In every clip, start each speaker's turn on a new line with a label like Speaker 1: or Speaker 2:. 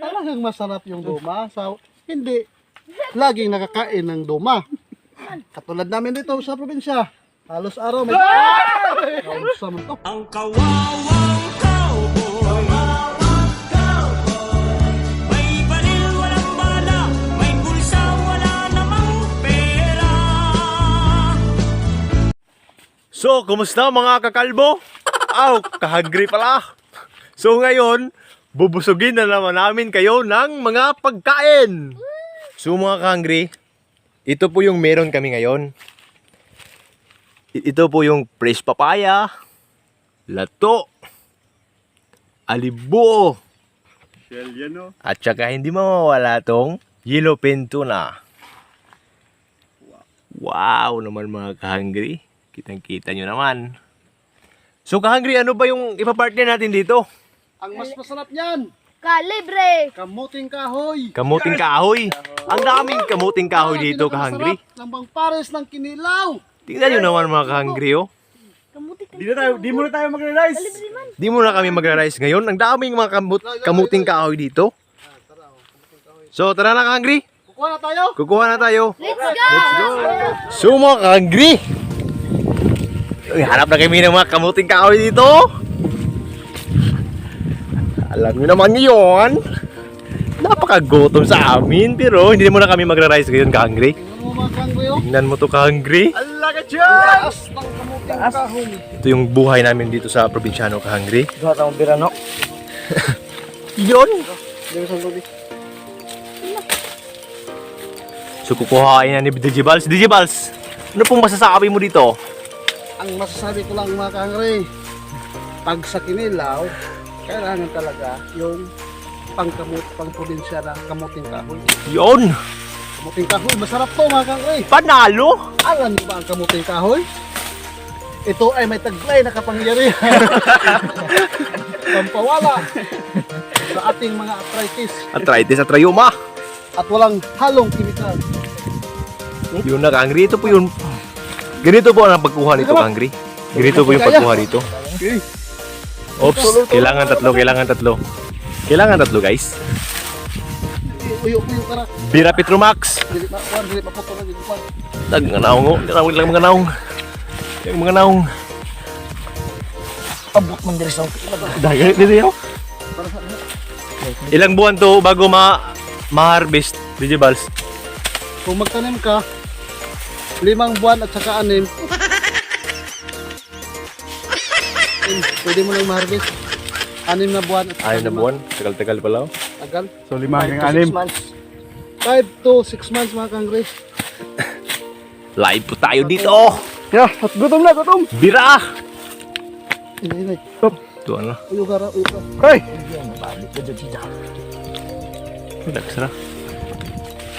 Speaker 1: Talagang masarap yung duma. So, hindi laging nakakain ng duma. Katulad namin dito sa probinsya. Halos araw may...
Speaker 2: Ang kawawang cowboy May baril, walang bala May bulsa, wala namang pera
Speaker 3: So, kumusta mga kakalbo? Aw, kahagri pala. So ngayon, bubusugin na naman namin kayo ng mga pagkain. So mga kahangri, ito po yung meron kami ngayon. Ito po yung fresh papaya, lato, alibo,
Speaker 4: Shell yan o.
Speaker 3: at saka hindi mawawala tong yellow pin tuna. Wow naman mga kahangri. Kitang-kita nyo naman. So kahangri, ano ba yung ipapartner natin dito?
Speaker 1: Ang mas masarap niyan,
Speaker 5: Kalibre!
Speaker 1: kamuting kahoy.
Speaker 3: Kamuting kahoy. Ang daming kamuting kahoy
Speaker 1: Ah,
Speaker 3: dito, kahangri.
Speaker 1: Ng bang pares ng kinilaw.
Speaker 3: Tingnan nyo naman mga kahangri, oh.
Speaker 4: Di na tayo, di muna tayo
Speaker 5: man.
Speaker 3: Di mo na kami magra-rice ngayon. Ang daming mga kamut kamuting kahoy dito. So, tara na kahangri.
Speaker 1: Kukuha na tayo.
Speaker 3: Kukuha na tayo.
Speaker 5: Let's go!
Speaker 3: So, mga kahangri. Hanap na kami ng mga kamuting kahoy dito. Alam nyo naman yun. Napakagutom sa amin. Pero hindi mo na kami magra-rice ngayon, kahangri.
Speaker 1: Tingnan mo
Speaker 3: to, kahangri.
Speaker 4: Allah ka dyan!
Speaker 1: Taas.
Speaker 3: Ito yung buhay namin dito sa probinsyano, kahangri.
Speaker 4: Gawa tayong birano.
Speaker 3: Yun!
Speaker 1: Dito sa lobby.
Speaker 3: So kukuhain na ni Digibals. Digibals, ano pong masasabi mo dito?
Speaker 1: Ang masasabi ko lang mga kangre, pag sa kinilaw, kailangan talaga yung pangkamut, pang probinsya na kamuting kahoy.
Speaker 3: Yun!
Speaker 1: Kamuting kahoy, masarap to mga kangre.
Speaker 3: Panalo!
Speaker 1: Alam niyo ba ang kamuting kahoy? Ito ay may taglay na kapangyarihan. Pampawala sa ating mga arthritis
Speaker 3: Arthritis at rayuma.
Speaker 1: at walang halong kimikal.
Speaker 3: Yun na, Kangri. Ito po yun. Ganito po ang pagkuha nito, Kangri. Ganito po yung pagkuha dito. Oops, kailangan tatlo, kailangan tatlo. Kailangan tatlo, guys.
Speaker 1: Uyo-uyo ka na.
Speaker 3: Bira Petromax. Dag nga naong, oh. Tawag lang mga naong. Yung mga naong.
Speaker 4: Abot man diri sa
Speaker 3: yun.
Speaker 1: Para sa ano?
Speaker 3: Ilang buwan to bago ma ma-harvest, Digibals?
Speaker 1: Kung magtanim ka, limang buwan at saka anim, pwede mo nang ma-harvest. Anim na buwan at
Speaker 3: Ayun na buwan. Tagal-tagal pala. oh.
Speaker 1: Tagal.
Speaker 4: So lima hanggang anim.
Speaker 1: 5 to 6 months mga kangre.
Speaker 3: Live po tayo dito.
Speaker 4: Yeah, at gutom na, gutom.
Speaker 3: Bira!
Speaker 1: Inay, inay.
Speaker 3: Ito ano?
Speaker 1: Uyo ka ra, uyo ka.
Speaker 4: Hey!
Speaker 3: Relax na.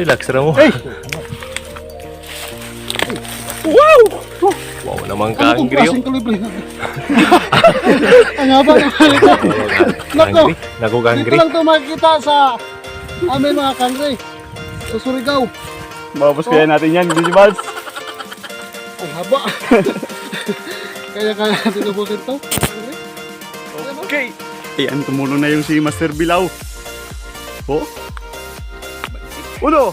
Speaker 3: Relax na mo.
Speaker 4: Hey!
Speaker 3: Wow! Wow naman
Speaker 1: Ano kung
Speaker 3: ka-angry.
Speaker 1: klaseng kalibre? Ang haba ng halika. Nako.
Speaker 3: Angry? Naku
Speaker 1: Dito lang ito makikita sa amin mga kangre. Sa Surigao.
Speaker 4: Mababos kaya natin yan, Digibals.
Speaker 1: Ang haba. Kaya kaya natin ubusin to.
Speaker 4: Okay. Ayan, tumulong na yung si Master Bilaw. Oh. Uno.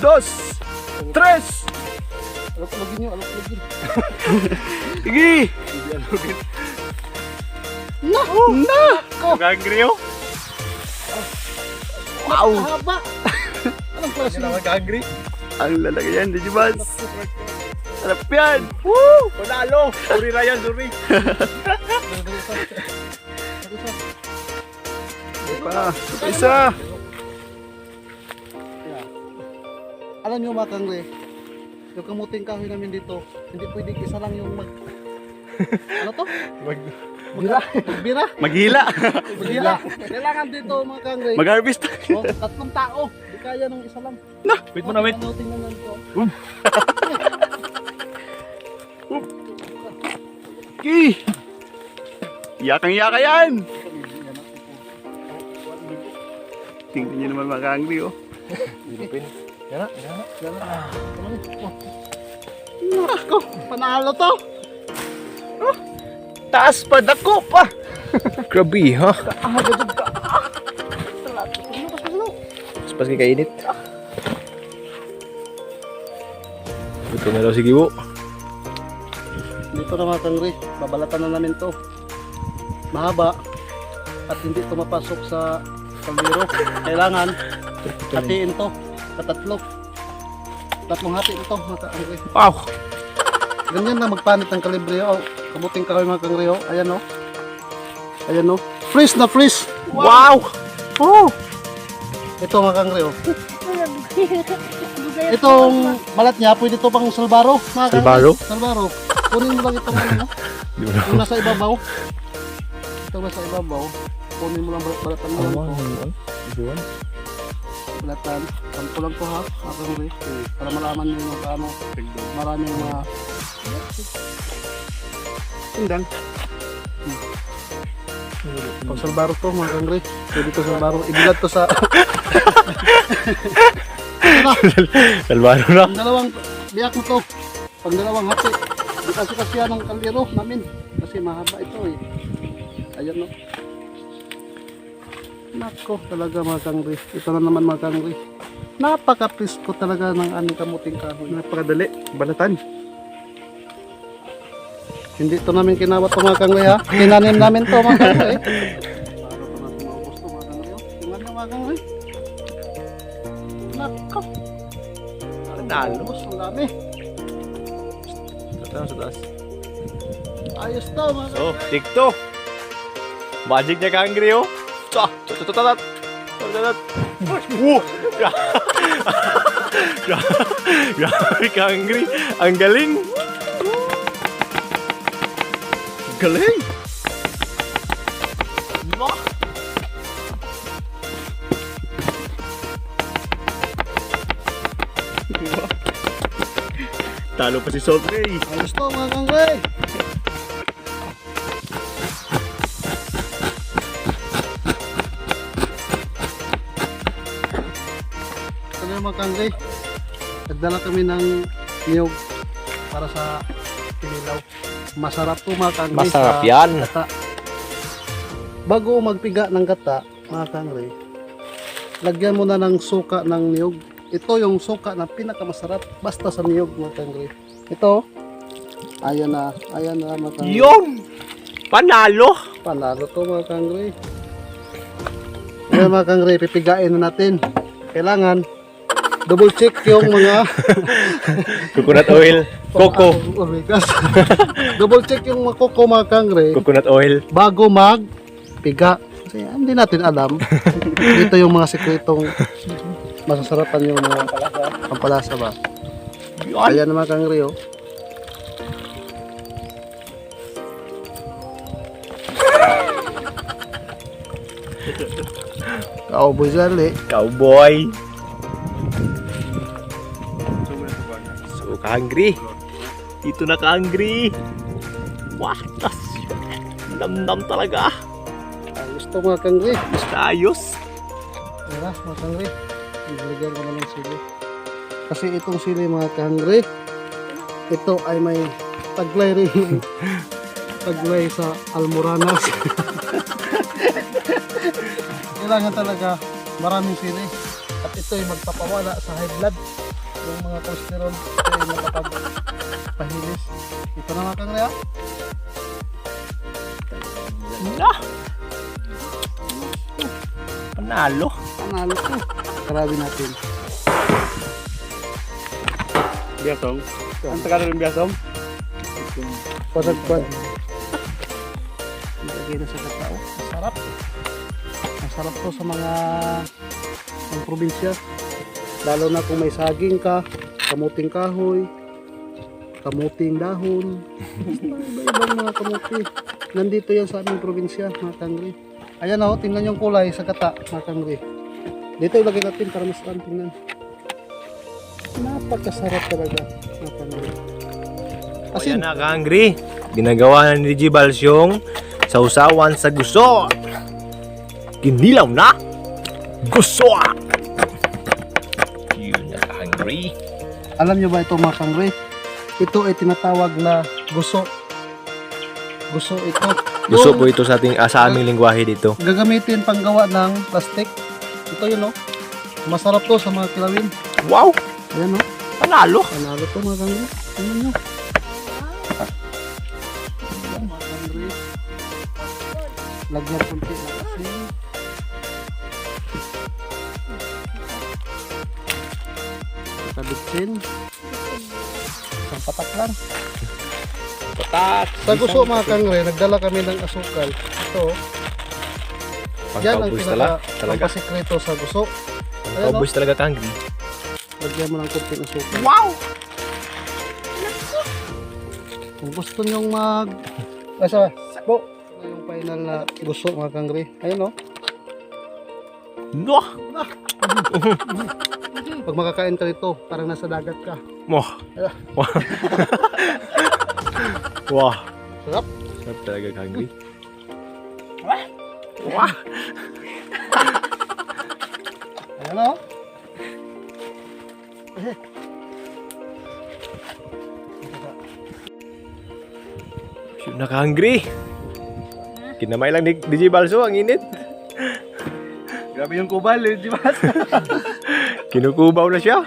Speaker 4: Dos. Tres.
Speaker 1: Alok-alogin nyo, alok-alogin.
Speaker 4: Sige.
Speaker 1: Na! Na!
Speaker 3: Ka-angry oh.
Speaker 1: Wow! Haba! Anong klase?
Speaker 3: ka-angry.
Speaker 4: Ang lalaki yan, Digibals. Sarap yan.
Speaker 3: Woo! Panalo! Sorry Ryan, sorry.
Speaker 4: Pa. Isa.
Speaker 1: Alam nyo mga kangre, yung kamuting kahoy namin dito, hindi pwedeng isa lang yung mag... ano to?
Speaker 3: Mag
Speaker 1: Magbira. Magbira.
Speaker 4: Maghila.
Speaker 1: Magbira. Kailangan dito mga kangre.
Speaker 4: Mag-harvest.
Speaker 1: oh, tatlong tao. Di kaya nung isa lang.
Speaker 3: wait mo na, wait.
Speaker 1: Ano, tingnan lang to.
Speaker 4: Okay. Yakang yaka yan. Tingnan niyo naman mga kaangri, oh.
Speaker 3: Yan na, yan na.
Speaker 1: Nako, panalo to.
Speaker 3: Taas pa, dako pa! Grabe, ha? pas kay kainit. Ito na daw si Gibo.
Speaker 1: Dito na mga kangre, babalatan na namin to. Mahaba at hindi to mapasok sa kaldero. Kailangan hatiin to sa tatlo. Tatlong hati ito mga kangre.
Speaker 3: Wow!
Speaker 1: Ganyan na magpanit ng kalibre. Oh, kabuting kahoy mga kangre. Oh. Ayan oh. Ayan oh. Freeze na freeze.
Speaker 3: Wow! Oh!
Speaker 1: Ito mga kangre oh. Itong balat niya, pwede to pang salbaro. Mga.
Speaker 3: Salbaro?
Speaker 1: Salbaro. Kunin mo lang itong ano. Yung nasa ibabaw. Ito nasa ibabaw. Kunin mo lang balat balatan mo lang to. Balatan. Sampo lang to ha. Mga kangre. Para malaman nyo yung paano. Maraming mga
Speaker 4: Tindang.
Speaker 1: Pag salbaro to mga kangre. Pwede to salbaro. Ibilad to sa
Speaker 3: Salbaro na.
Speaker 1: pang dalawang biyak mo to. Pang dalawang hati. Kasi kasi yan ang kaldero namin. Kasi mahaba ito eh. Ayan no. Nako talaga mga kangre. Ito na naman mga kangre. Napaka-presko talaga ng aming kamuting kahoy.
Speaker 4: Napakadali. Balatan.
Speaker 1: Hindi to namin kinawat to mga kangre ha. Tinanim namin to mga kangre. Para to natin maubos to mga kangre. oh. Tingnan nyo mga kangre. Nako.
Speaker 3: Nalo.
Speaker 1: Ang dami.
Speaker 3: Sa taas, sa taas.
Speaker 1: Ayos to mga
Speaker 3: So, tikto. Magic niya kangri oh. Sa, sa, Wow! Grabe kangri. Ang galing. Galing. Ma. Talo pa si Salt Ray.
Speaker 1: Ayos to mga kangre. Yung mga kangre? Nagdala kami ng niyog para sa pinilaw. Masarap to mga kangre.
Speaker 3: Masarap
Speaker 1: sa
Speaker 3: yan.
Speaker 1: Gata. Bago magpiga ng gata, mga kangre, lagyan mo na ng suka ng niyog. Ito yung suka na pinakamasarap basta sa niyog mga kangre. Ito, ayan na, ayan na mga kangre.
Speaker 3: Yun! Panalo!
Speaker 1: Panalo to mga kangre. Ayan mga kangre, pipigain na natin. Kailangan double check yung mga
Speaker 3: Coconut oil. Coco.
Speaker 1: Oh my gosh. double check yung mga koko mga kangre
Speaker 3: Coconut oil.
Speaker 1: bago mag piga. Kasi hindi natin alam. Dito yung mga sikretong masasarapan yung mga pampalasa ba. Ayan mga kangre oh. Cowboy sali.
Speaker 3: Cowboy. So, ka-hungry. Dito na ka-hungry. What the Namnam talaga.
Speaker 1: Ayos to mga kangre.
Speaker 3: Basta ayos.
Speaker 1: Tara, mga kangre. Ibigyan ko na ng sili. Kasi itong sili mga kangre, ito ay may taglay rin. taglay sa Almoranas. Kailangan talaga maraming sili. At ito ay magpapawala sa high blood. Yung mga cholesterol, ay nakapagpahilis. Ito na mga kangre ha.
Speaker 3: Na. Panalo.
Speaker 1: Panalo ko. Grabe natin.
Speaker 4: Biasong. Ang tagal ng biasong.
Speaker 1: Pasagpan. Ilagay na sa katao. Masarap. Masarap to sa mga ang probinsya. Lalo na kung may saging ka, kamuting kahoy, kamuting dahon. Iba-ibang mga kamuti. Nandito yan sa aming probinsya, mga kangri. Ayan o, tingnan yung kulay sa kata, mga kangri. Dito ilagay natin para mas lang tingnan. Napakasarap talaga, mga kangri. Kasi
Speaker 3: Ayan na ka-hungry. Ginagawa na ni Jibals yung sausawan sa gusto. Ginilaw na. Gusto. Yun
Speaker 1: Alam nyo ba ito mga kangre? Ito ay tinatawag na guso. Guso ito. Yung
Speaker 3: po ito sa ating ah, sa aming lingwahe dito.
Speaker 1: Gagamitin panggawa ng plastic. Ito yun no. Masarap to sa mga kilawin.
Speaker 3: Wow!
Speaker 1: Ayan o.
Speaker 3: Panalo!
Speaker 1: Panalo to mga kangre. Ayan, kangre. Lagyan konti ng Kabitsin. Isang patak lang.
Speaker 3: Patak!
Speaker 1: Sa gusto mga kangre, nagdala kami ng asukal. Ito, yan ang pinaka pampasikreto sa gusto.
Speaker 3: Pangkaubos talaga kangri.
Speaker 1: Lagyan mo ng konting asukal.
Speaker 3: Wow!
Speaker 1: Kung gusto nyong mag... Asa? Po. Yung final na gusto mga kangre. Ayun o.
Speaker 3: No!
Speaker 1: Pag makakain ka nito, parang nasa dagat ka.
Speaker 3: Mo! Wow! wow!
Speaker 1: Sarap.
Speaker 3: Sarap talaga kangri. Wow!
Speaker 1: Ayun o.
Speaker 3: Shoot na hungry. Kinamay lang ni DJ Balso ang init.
Speaker 4: Grabe yung kubal, eh, di ba?
Speaker 3: Kinukubaw na siya.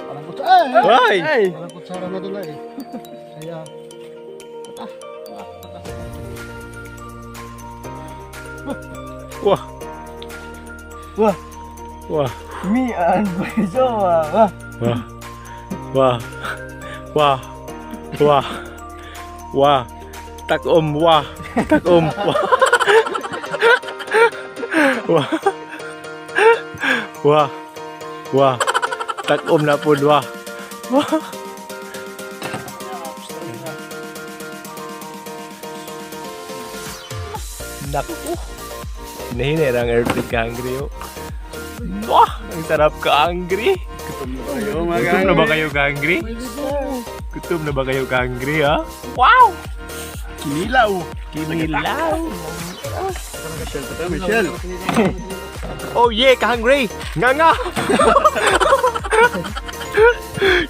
Speaker 1: Parang kutsara. Ay!
Speaker 3: Ay!
Speaker 1: Parang kutsara na doon eh. Kaya...
Speaker 3: Wah!
Speaker 1: Wah.
Speaker 3: Wah!
Speaker 4: Me and Bezo, ah.
Speaker 3: Wah! Wah! Wah! Wah! Wah! Takom! Wah! Takom! Wah! Wah! Wah! Wah! Takom na po! Wah! Wah! Naku! Hinahinay ang airplane ka hungry oh. Wah! Ang sarap ka!
Speaker 4: Ayo,
Speaker 3: Gutom na ba kayo hungry? Gutom na ba kayo hungry ha? Wow!
Speaker 4: Kinilaw.
Speaker 3: Kinilaw!
Speaker 4: Michelle, Michelle.
Speaker 3: Oh yeah, ka-hungry! Nga nga!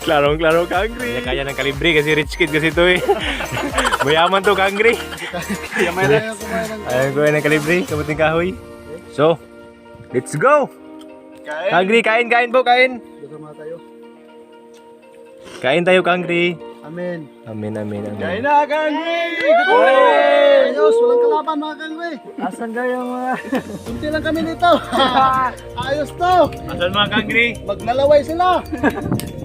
Speaker 3: Klarong klaro ka-hungry. Kaya, kaya ng kalibre kasi rich kid kasi to eh. Mayaman to
Speaker 1: ng...
Speaker 3: Ayun ko ng kalibre, kamuting kahoy. So, let's go! Ka-hungry, kain, kain po, kain!
Speaker 1: Kasama tayo.
Speaker 3: Kain tayo, ka-hungry.
Speaker 1: Amen.
Speaker 3: Amen, amen, amen.
Speaker 4: Kain na, Kangri!
Speaker 1: Ayos, walang kalaban mga kangre.
Speaker 4: Asan kayo mga...
Speaker 1: Kunti lang kami dito. Ayos to.
Speaker 3: Asan mga ka-hungry?
Speaker 1: Maglalaway sila.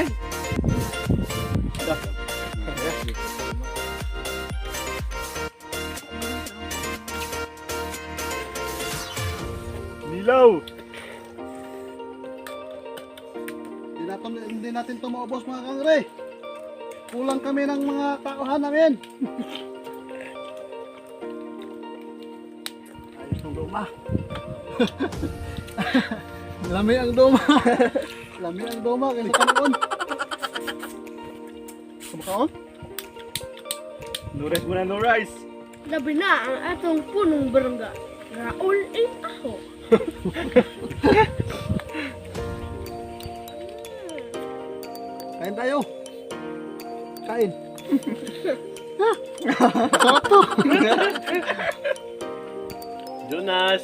Speaker 1: eh.
Speaker 4: Nilaw.
Speaker 1: Hindi natin, hindi natin to maubos mga kangre. Kulang kami ng mga tauhan namin. Ayos ng duma. Lami ang duma. Lami ang duma kasi kanon. Kumakaon?
Speaker 4: No rice muna, no rice.
Speaker 5: Labi na ang atong punong barangga. Raul A. Aho.
Speaker 1: Kain tayo. Kain. Sarap to.
Speaker 3: Jonas!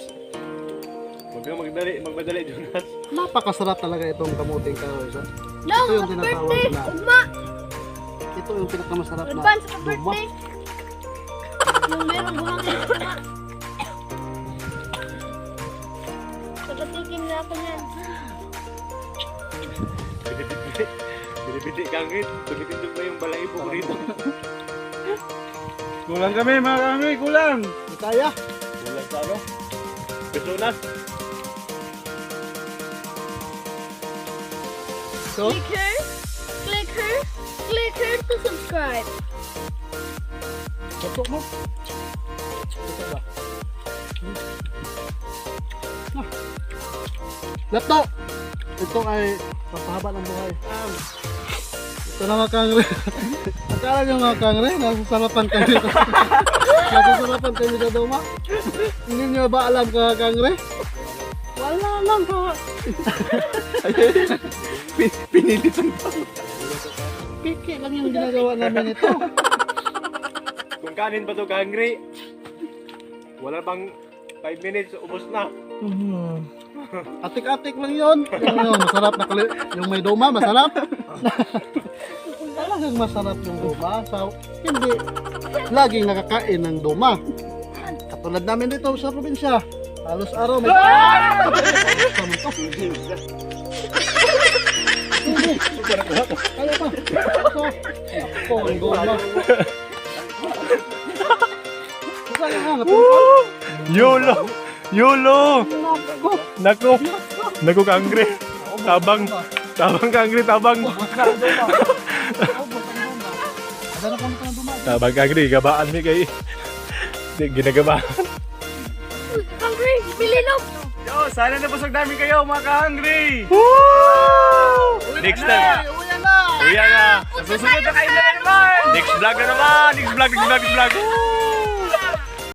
Speaker 3: Huwag kang magdali, magmadali, Jonas.
Speaker 1: Napakasarap talaga itong kamuting kahoy.
Speaker 5: No,
Speaker 1: Ito yung
Speaker 5: happy
Speaker 1: tinatawag
Speaker 5: birthday!
Speaker 1: na-
Speaker 5: Ugma!
Speaker 1: Ito yung pinakamasarap na
Speaker 5: Advance happy
Speaker 1: duma.
Speaker 5: birthday! Yung meron buhangin sa ugma. Nakatikim na ako niyan.
Speaker 3: Binibiti kang hit. Tumitindog na yung balahibo ko rito.
Speaker 4: Kulang kami, mga Kangri, kulang.
Speaker 1: Kaya?
Speaker 3: Kulang sa ano? Besunas.
Speaker 1: So,
Speaker 5: Click here, click here, click here to subscribe.
Speaker 1: Tutok mo. Tutok ba? Ah. Laptop! Ito ay papahaba ng buhay. Ito na mga kangre. Akala nyo mga kangre, nasasarapan kayo. nasasarapan kayo sa doma. Hindi nyo ba alam ka kangre? Wala lang ka.
Speaker 4: Pinilitan pa.
Speaker 1: Piki lang yung ginagawa namin ito.
Speaker 3: Kung kanin pa to ka-hungry, wala pang 5 minutes, ubos na.
Speaker 1: Mhm. Atik-atik lang yun. Yung, yung masarap na kali- yung may doma, masarap. Talagang masarap yung doma. So, hindi laging nakakain ng doma. Katulad namin dito sa probinsya. Halos araw may... Tama to. Kaya pa. Ang doma. Sayang nga, natungkol.
Speaker 3: YOLO! YOLO! Nako! Nako ka-hungry. Tabang, tabang tabang.
Speaker 1: Ada na kami ng doma.
Speaker 3: Tabang ka-hungry, gabaan mi kay... Di, ginagabaan.
Speaker 5: Hungry, Bililog!
Speaker 4: Yo, sana nabusog namin kayo mga ka-hungry.
Speaker 3: Next time.
Speaker 1: Uwi na!
Speaker 3: Uya na.
Speaker 4: Susunod na kayo na naman.
Speaker 3: Next vlog na naman. Next vlog, next vlog, next vlog.